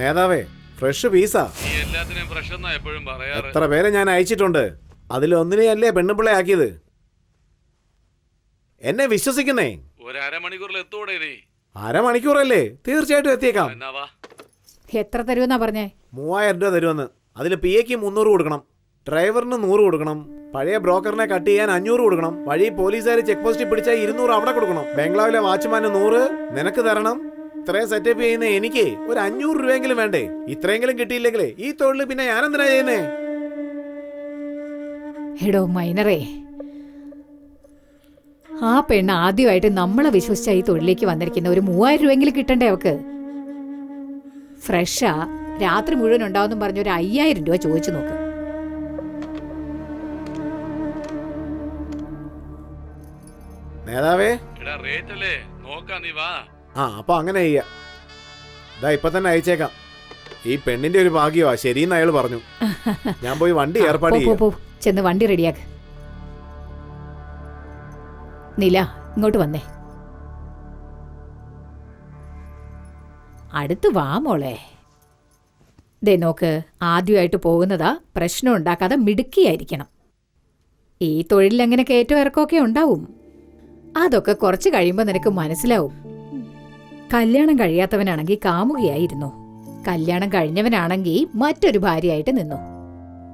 നേതാവേ ഫ്രഷ് പീസാ നീ എല്ലാത്തിനും ഫ്രഷ് എന്നാ എപ്പോഴും പറയാറ്. എത്ര പേരെ ഞാൻ അയച്ചിട്ടുണ്ട്. അതിലൊന്നിനെയല്ലേ പെണ്ണുപിള്ള ആക്കിയത്? എന്നെ വിശ്വസിക്കുന്നേ? ഒരു അരമണിക്കൂറിൽ എത്തൂടെ നീ അരമണിക്കൂറല്ലേ? തീർച്ചയായിട്ടും എത്തിയേക്കാം. എന്നാ വാ. എത്ര തരുമെന്നാ പറഞ്ഞേ? മൂവായിരം രൂപ തരുമെന്ന്. അതിൽ പി എക്ക് മുന്നൂറ് കൊടുക്കണം. ഡ്രൈവറിന് നൂറ് കൊടുക്കണം. പഴയ ബ്രോക്കറിനെ കട്ട് ചെയ്യാൻ അഞ്ഞൂറ് കൊടുക്കണം. വഴി പോലീസുകാർ ചെക്ക് പോസ്റ്റിൽ പിടിച്ചാൽ ഇരുന്നൂറ് അവിടെ കൊടുക്കണം. ബംഗ്ലാവിലെ വാച്ച്മാന് നൂറ്. നിനക്ക് തരണം. ഇത്രയും സെറ്റപ്പ് ചെയ്യുന്ന എനിക്ക്. ഒരു അഞ്ഞൂറ് രൂപയെങ്കിലും വേണ്ടേ? ഇത്രയെങ്കിലും കിട്ടിയില്ലെങ്കിലേ ഈ തൊഴിൽ പിന്നെ ഞാൻ എന്തിനാ ചെയ്യുന്നേ? എടോ മൈനറേ ആ പെണ്ണ് ആദ്യമായിട്ട് നമ്മളെ വിശ്വസിച്ച ഈ തൊഴിലേക്ക് വന്നിരിക്കുന്ന ഒരു മൂവായിരം രൂപയെങ്കിലും കിട്ടണ്ടേ അവക്ക്? ഫ്രഷാ രാത്രി മുഴുവൻ ഉണ്ടാവും പറഞ്ഞ ഒരു അയ്യായിരം രൂപ ചോദിച്ചു നോക്ക്. നേതാവേ? എടാ റേറ്റ് അല്ലേ? നോക്കാം നീ വാ. ആ അപ്പോൾ അങ്ങനെ ചെയ്യാം. ഇതാ ഇപ്പൊ തന്നെ അയച്ചേക്കാം. ഈ പെണ്ണിന്റെ ഒരു ഭാഗ്യമാ ശരിയെന്ന് അയാൾ പറഞ്ഞു. ഞാൻ പോയി വണ്ടി ഏർപ്പാട് പോ, പോ, പോ. ചെന്ന് വണ്ടി റെഡിയാക്ക്. നില ഇങ്ങോട്ട് വന്നേ. അടുത്ത് വാ മോളെ. ദേ നോക്ക് ആദ്യമായിട്ട് പോകുന്നതാ പ്രശ്നം ഉണ്ടാക്കാതെ മിടുക്കിയായിരിക്കണം. ഈ തൊഴിലിൽ അങ്ങനെ കയറ്റം ഇറക്കമൊക്കെ ഉണ്ടാവും? അതൊക്കെ കുറച്ച് കഴിയുമ്പോൾ നിനക്ക് മനസ്സിലാവും. കല്യാണം കഴിയാത്തവനാണെങ്കിൽ കാമുകയായിരുന്നു. കല്യാണം കഴിഞ്ഞവനാണെങ്കിൽ മറ്റൊരു ഭാര്യയായിട്ട് നിന്നു.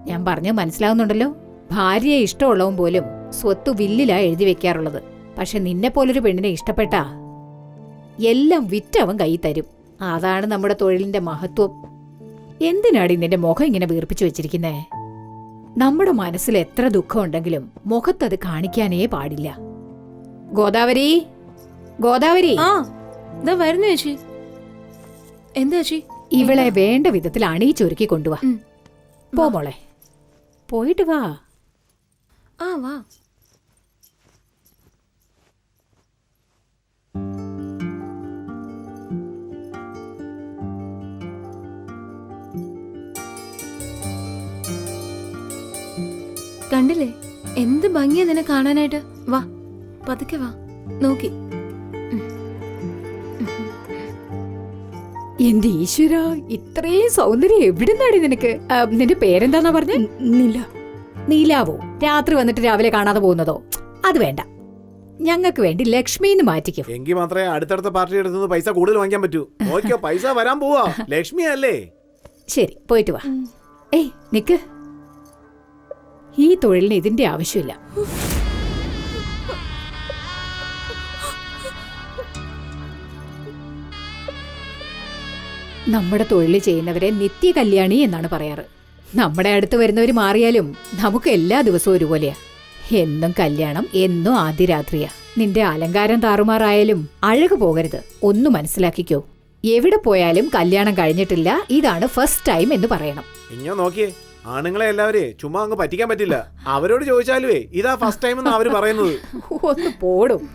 ഞാൻ പറഞ്ഞു മനസ്സിലാവുന്നുണ്ടല്ലോ? ഭാര്യയെ ഇഷ്ടമുള്ളവൻ പോലും സ്വത്ത് വില്ലിലാ എഴുതി വെക്കാറുള്ളത്. പക്ഷെ നിന്നെ പോലൊരു പെണ്ണിനെ ഇഷ്ടപ്പെട്ടാ എല്ലാം വിറ്റവൻ കൈ തരും. അതാണ് നമ്മുടെ തൊഴിലിന്റെ മഹത്വം. എന്തിനാടി നിന്റെ മുഖം ഇങ്ങനെ വീർപ്പിച്ചു വെച്ചിരിക്കുന്നേ? നമ്മുടെ മനസ്സിൽ എത്ര ദുഃഖമുണ്ടെങ്കിലും മുഖത്തത് കാണിക്കാനേ പാടില്ല. ഗോദാവരി? ഗോദാവരി? ആ. ഇതാ വരുന്നു ചേച്ചി. എന്താ ചേച്ചി? ഇവളെ വേണ്ട വിധത്തിൽ അണിയിച്ചൊരുക്കി കൊണ്ടുവാ. പോ മോളെ. പോയിട്ട് വാ. ആ വാ. കണ്ടില്ലേ? എന്ത് ഭംഗിയാ നിന്നെ കാണാനായിട്ട്. വാ പതുക്കെ വാ. നോക്കി. എന്റെ ഈശ്വര ഇത്രയും സൗന്ദര്യം എവിടുന്നാടി നിനക്ക്? നിന്റെ പേരെന്താന്നാ പറഞ്ഞ? നീല. നീലാവോ? രാത്രി വന്നിട്ട് രാവിലെ കാണാതെ പോകുന്നതോ? അത് വേണ്ട. ഞങ്ങൾക്ക് വേണ്ടി ലക്ഷ്മിന്ന് മാറ്റിക്കും. എങ്കിൽ മാത്രമേ അടുത്തടുത്ത പാർട്ടി എടുത്തുനിന്ന് പൈസ കൂടുതൽ വാങ്ങിക്കാൻ പറ്റൂ. നോക്കിയോ പൈസ വരാൻ പോവാ. ലക്ഷ്മി അല്ലേ? ശരി പോയിട്ട് വാ. ഏയ് നിക്ക്. ഈ തൊഴിലിന് ഇതിന്റെ ആവശ്യമില്ല. നമ്മുടെ തൊഴിൽ ചെയ്യുന്നവരെ നിത്യ കല്യാണി എന്നാണ് പറയാറ്. നമ്മുടെ അടുത്ത് വരുന്നവർ മാറിയാലും നമുക്ക് എല്ലാ ദിവസവും ഒരുപോലെയാ. എന്നും കല്യാണം എന്നും ആദ്യ രാത്രിയാ നിന്റെ അലങ്കാരം താറുമാറായാലും അഴകു പോകരുത്. ഒന്ന് മനസ്സിലാക്കിക്കോ. എവിടെ പോയാലും കല്യാണം കഴിഞ്ഞിട്ടില്ല. ഇതാണ് ഫസ്റ്റ് ടൈം എന്ന് പറയണം. ഇഞ്ഞോ നോക്കിയേ. ആണുങ്ങളെ എല്ലാവരെ ചുമ്മാ അങ്ങ് പറ്റിക്കാൻ പറ്റില്ല. അവരോട് ചോദിച്ചാലുവേ ഇതാ ഫസ്റ്റ് ടൈം എന്ന് അവർ പറയുന്നത്. ഒന്ന് പോടും.